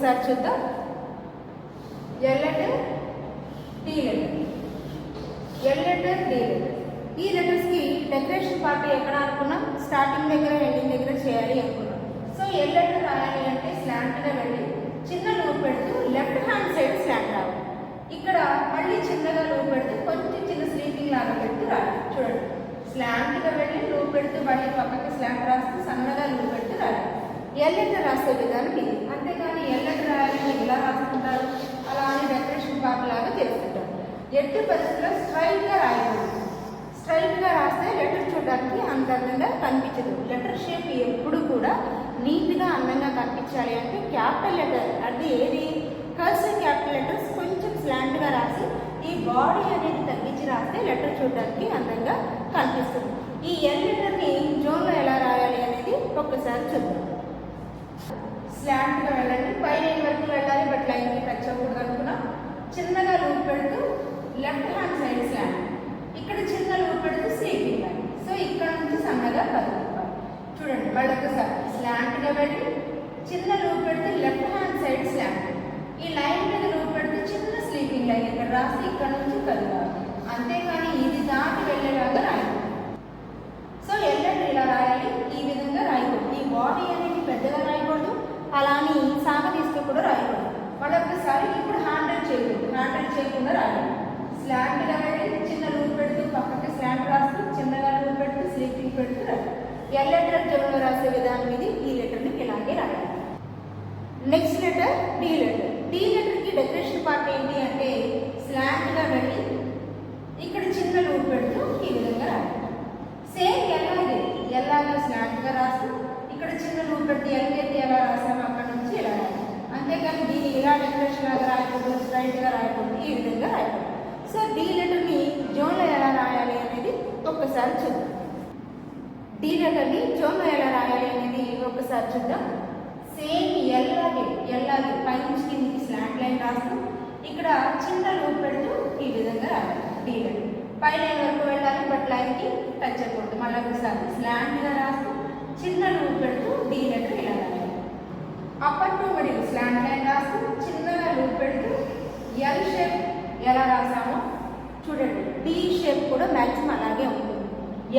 ఒకసారి చూద్దాం. L letter T letter L letter D letter ఈ లెటర్స్కి డెకరేషన్ పార్టీ ఎక్కడ అనుకున్నాం? స్టార్టింగ్ దగ్గర ఎండింగ్ దగ్గర చేయాలి అనుకున్నాం. సో ఎల్ లెటర్ రాయాలి అంటే స్లాంట్గా వెళ్ళి చిన్న లూప్ పెడుతూ లెఫ్ట్ హ్యాండ్ సైడ్ స్లాంట్ రావాలి. ఇక్కడ మళ్ళీ చిన్నగా లూప్ పెడితే కొంచెం చిన్న స్లీపింగ్ లాగా పెడుతూ రాయాలి. చూడండి. స్లాంట్గా వెళ్ళి లూప్ పెడుతూ మళ్ళీ పక్కకి స్లాంట్ రాస్తూ సన్నగా లూప్ పెడుతూ రాయాలి. ఎల్ లెటర్ రాసే విధానం ఇది. అంతేకాని ఎల్ లెటర్ రాయాలని ఎలా రాసుకుంటారు? అలా అని డెకరేషన్ పార్ట్ లాగా తెలుసుకుంటారు ఎట్టి పరిస్థితుల్లో స్ట్రైట్గా రాయకూడదు. స్ట్రైట్గా రాస్తే లెటర్ చూడడానికి అంత అందంగా కనిపించదు. లెటర్ షేప్ ఎప్పుడు కూడా నీట్గా అందంగా కనిపించాలి అంటే క్యాపిటల్ లెటర్ అది ఏది? కర్సర్ క్యాపిటల్ లెటర్స్ కొంచెం స్లాంట్గా రాసి ఈ బాడీ అనేది తగ్గించి రాస్తే లెటర్ చూడడానికి అందంగా కనిపిస్తుంది. ఈ ఎల్ లెటర్ని జోన్లో ఎలా రాయాలి అనేది ఒక్కసారి చూద్దాం. స్లాంట్గా వెళ్ళండి. పై లైన్ వరకు వెళ్ళాలి? బట్ లైన్కి టచ్ అవ్వకూడదు అనుకున్నా. చిన్నగా లూప్ పెడుతూ లెఫ్ట్ హ్యాండ్ సైడ్ స్లాంట్ ఇక్కడ చిన్న లూప్ పెడుతూ స్లీపింగ్ సో ఇక్కడ నుంచి సన్నగా కదులుకోవాలి చూడండి మళ్ళీ ఒకసారి స్లాంట్గా వెళ్ళి చిన్న లూప్ పెడితే లెఫ్ట్ హ్యాండ్ సైడ్ స్లాంట్ ఈ లైన్ మీద లూప్ పెడితే చిన్న స్లీపింగ్ లైన్ ఇక్కడ రాసి ఇక్కడ నుంచి కదలాలి అంతేగాని ఇది దాటి వెళ్ళేలాగా రాయాలి సో ఎల్లటి ఇలా రాయాలి ఈ విధంగా రాయకూడదు ఈ బాడీ అనేది పెద్దగా రాయకూడదు అలా అని సాగదీస్తూ కూడా రాయకూడదు మరొకసారి ఇప్పుడు హ్యాండిల్ చేయకూడదు చేయకుండా రాయాలి స్లాంట్గా వెళ్ళి చిన్న రూల్ పెడుతూ పక్కకి స్లాంట్ రాస్తూ చిన్నగా రూల్ పెడుతూ స్లీపింగ్ పెడుతూ రాయాలి ఎల్ లెటర్ జోన్లో రాసే విధానం ఇది ఈ లెటర్ని ఇలాగే రాయాలి. Next letter D letter D లెటర్కి decoration part ఏంటి అంటే స్లాంట్గా వెళ్ళి ఇక్కడ చిన్న రూల్ పెడుతూ ఈ విధంగా రాయాలి. సేమ్ ఎలాగే ఎలాగే స్లాంట్గా రాస్తూ ఇక్కడ చిన్న రూల్ పెట్టి ఎల్గెత్తి ఎలా రాసామో అక్కడ నుంచి ఇలా రాయాలి. అంతేకాని దీన్ని ఇలా డెకరేషన్ లాగా రాయకూడదు స్ట్రైట్గా రాయకూడదు. ఈ విధంగా రాయకూడదు సో డి లెటర్ని జోన్లో ఎలా రాయాలి అనేది ఒక్కసారి చూద్దాం. డి లెటర్ని జోన్లో ఎలా రాయాలి అనేది ఒక్కసారి చూద్దాం. సేమ్ ఎల్లాగే ఎల్లాగే పైనుంచి కిందికి స్లాంట్ లైన్ రాస్తూ ఇక్కడ చిన్న లూప్ పెడుతూ ఈ విధంగా రాయాలి. D letter. పై లైన్ వరకు వెళ్ళాలి బట్ లైన్కి టచ్ అయిపోతుంది మళ్ళీ ఒకసారి స్లాంట్గా రాస్తూ చిన్న లూప్ పెడుతూ డి లెటర్ ఇలా రాయాలి. Upper to middle slant line రాస్తూ చిన్నగా లూప్ పెడుతూ ఎల్ షేప్ ఎలా రాసామో చూడండి. డి షేప్ కూడా మ్యాక్సిమం అలాగే ఉంటుంది.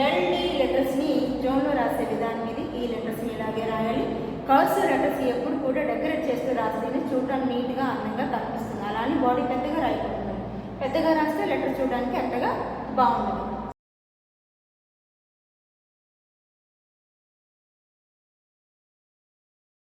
ఎల్డి లెటర్స్ని జోన్లో రాసే విధానం ఇది. E ఈ లెటర్స్ని ఇలాగే రాయాలి. కర్స్ లెటర్స్ ఎప్పుడు కూడా డెకరేట్ చేస్తూ రాస్తేనే చూడడానికి నీట్గా అందంగా కనిపిస్తుంది. అలానే బాడీ పెద్దగా రాయకూడదు. పెద్దగా రాస్తే లెటర్ చూడడానికి అంతగా బాగుంటుంది.